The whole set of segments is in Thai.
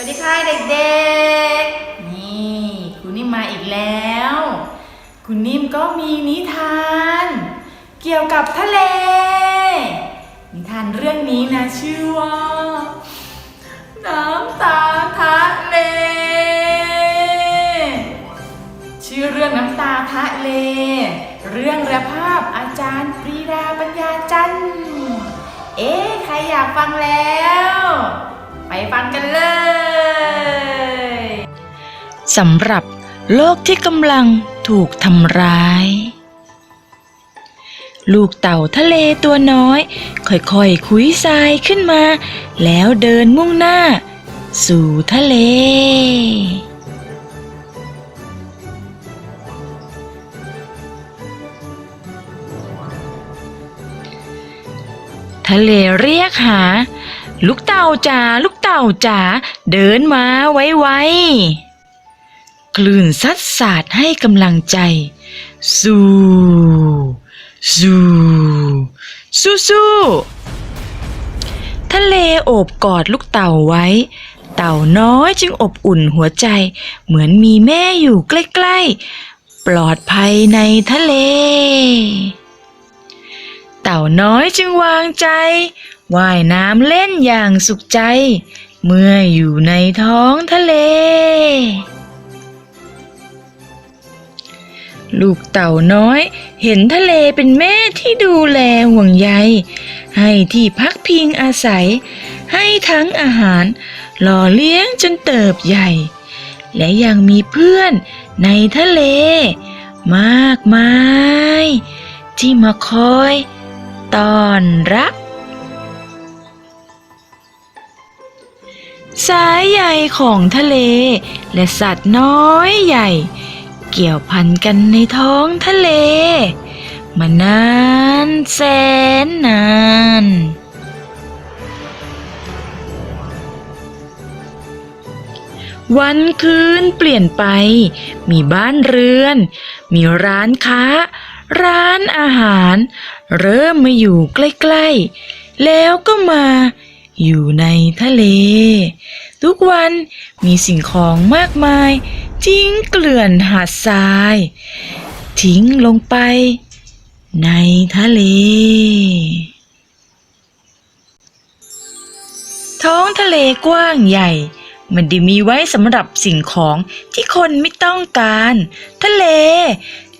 วัสดีค่ะเด็กๆ นี่คุณนิ่มมาอีกแล้วคุณนิ่มก็มีนิทาน เกี่ยวกับทะเล นิทานเรื่องนี้นะชื่อว่า น้ำตาทะเล ชื่อเรื่องน้ำตาทะเล เรื่องและภาพอาจารย์ปรีดาปัญญาจันทร์เอ๊ะใครอยากฟังแล้ว ไปฟังกันเลยสำหรับโลกที่กำลังถูกทำร้าย ลูกเต่าทะเลตัวน้อย ค่อยๆคุยทรายขึ้นมา แล้วเดินมุ่งหน้า สู่ทะเล ทะเลเรียกหา ลูกเต่าจ๋าลูกเต่าจ๋าเดินมาไวๆคลื่นซัดสาดให้กำลังใจสู้สู้สู้สู้ทะเลโอบกอดลูกเต่าไว้ เต่าน้อยจึงอบอุ่นหัวใจ เหมือนมีแม่อยู่ใกล้ๆ ปลอดภัยในทะเล เต่าน้อยจึงวางใจ ว่ายน้ำเล่นอย่างสุขใจ เมื่ออยู่ในท้องทะเล ลูกเต่าน้อย เห็นทะเลเป็นแม่ที่ดูแลห่วงใย ให้ที่พักพิงอาศัย ให้ทั้งอาหาร หล่อเลี้ยงจนเติบใหญ่ และยังมีเพื่อนในทะเล มากมาย ที่มาคอยต้อนรับ สายใยของทะเล และสัตว์น้อยใหญ่ เกี่ยวพันกันในท้องทะเล มานานแสนนานวันคืนเปลี่ยนไป มีบ้านเรือน มีร้านค้า ร้านอาหาร เริ่มมาอยู่ใกล้ ๆ แล้วก็มา อยู่ในทะเล ทุกวันมีสิ่งของมากมาย ทิ้งเกลื่อนหาดทราย ทิ้งลงไป ในทะเล ท้องทะเลกว้างใหญ่ มันได้มีไว้สำหรับสิ่งของที่คนไม่ต้องการ ทะเล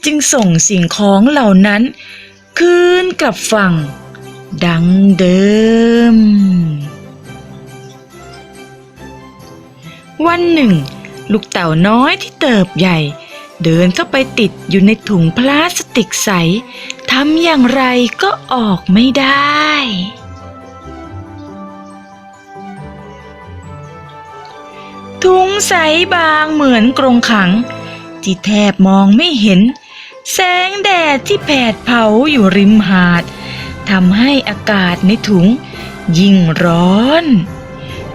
จึงส่งสิ่งของเหล่านั้น คืนกลับฝั่ง ดังเดิม วันหนึ่ง ลูกเต่าน้อยที่เติบใหญ่ เดินเข้าไปติดอยู่ในถุงพลาสติกใสทำอย่างไรก็ออกไม่ได้ ถุงใสบางเหมือนกรงขัง ที่แทบมองไม่เห็น แสงแดดที่แผดเผาอยู่ริมหาดทำให้อากาศในถุงยิ่งร้อน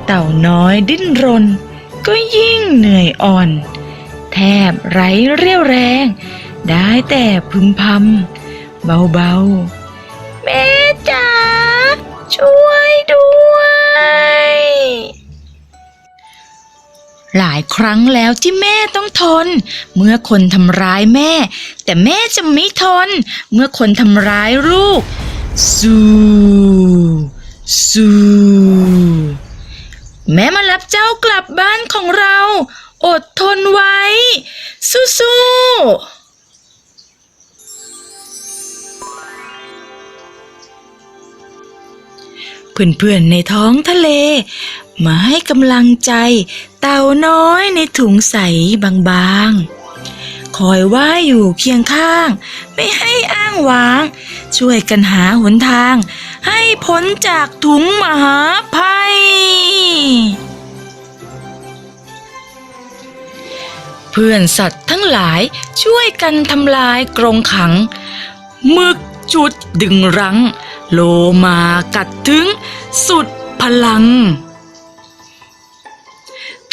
เต่าน้อยดิ้นรน ก็ยิ่งเหนื่อยอ่อน แทบไร้เรี่ยวแรง ได้แต่พึมพำเบาๆ แม่จ๋าช่วยด้วย หลายครั้งแล้วที่แม่ต้องทน เมื่อคนทำร้ายแม่ แต่แม่จะไม่ทน เมื่อคนทำร้ายลูก สู้ สู้ แม่มารับเจ้ากลับบ้านของเรา อดทนไว้ สู้ๆเพื่อนๆในท้องทะเล มาให้กำลังใจ เต่าน้อยในถุงใสบางๆ คอยว่าอยู่เคียงข้าง ไม่ให้อ้างว้าง ช่วยกันหาหนทาง ให้พ้นจากถุงมหาภัย เพื่อนสัตว์ทั้งหลายช่วยกันทำลายกรงขังมึกจุดดึงรั้ง โลมากัดถึงสุดพลัง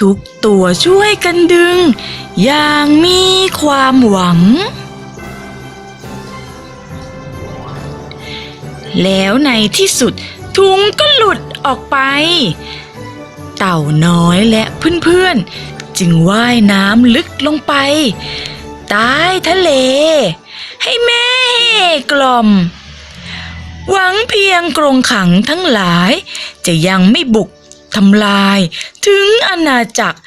ทุกตัวช่วยกันดึง อย่างมีความหวัง แล้วในที่สุดถุงก็หลุดออกไป เต่าน้อยและเพื่อนๆ จึงว่ายน้ำลึกลงไป ใต้ทะเล ให้แม่กล่อม หวังเพียงกรงขังทั้งหลายจะยังไม่บุก ทำลายถึงอาณาจักร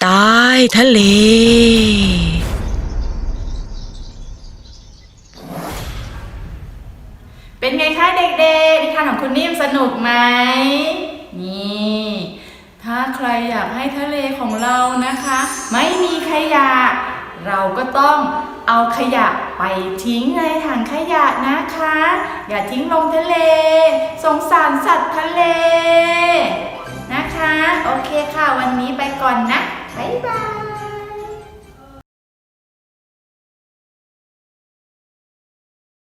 ใต้ทะเล เป็นไงคะเด็กๆนิทานของคุณนิ่มสนุกไหมนี่ ถ้าใครอยากให้ทะเลของเรานะคะ ไม่มีขยะ เราก็ต้องเอาขยะไปทิ้งในถังขยะนะคะ อย่าทิ้งลงทะเล สงสารสัตว์ทะเล โอเคค่ะ วันนี้ไปก่อนนะ บ๊ายบาย